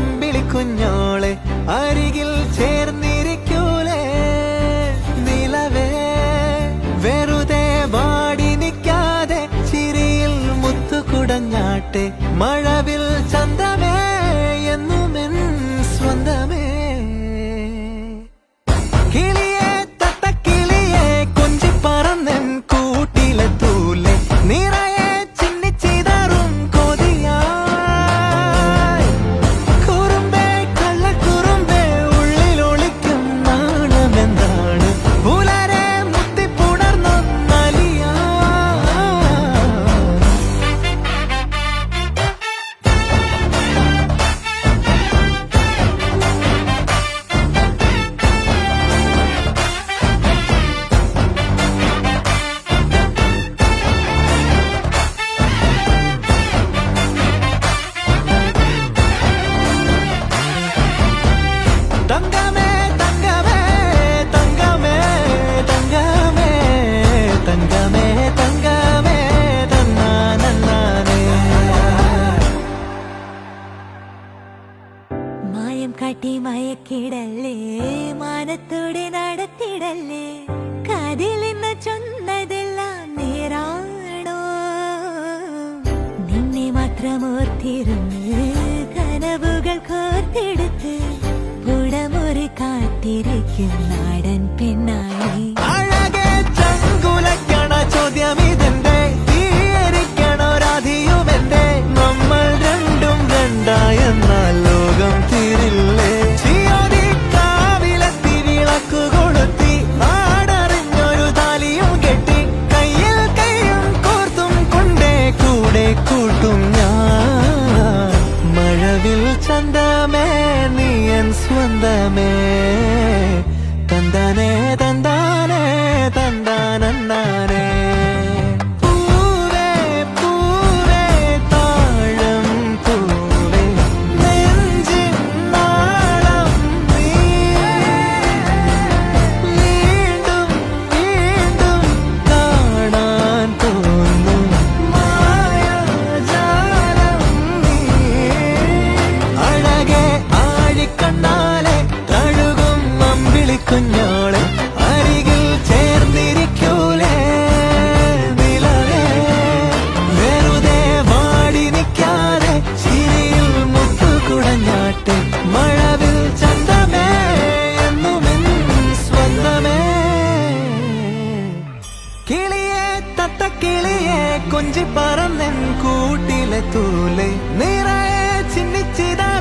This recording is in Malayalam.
അമ്പിളി കുഞ്ഞോളെ അരികിൽ മായം കാട്ടി മയക്കിടല്ലേ? മാനത്തോടെ നടത്തിടല്ലേ? കാതിലെന്ന് ചൊന്നതെല്ലാം നേരാണോ? നിന്നെ മാത്രം ഓർത്തിരുന്ന് കനവുകൾ കോർത്തെടുത്ത് പുടമുറി കാത്തിരിക്കും നാടൻ പിന്നാ mándame കൊഞ്ചി പറന്നെൻ കൂട്ടിലെ തൂലെ. നിറയെ ചിന്നിച്ചിതാ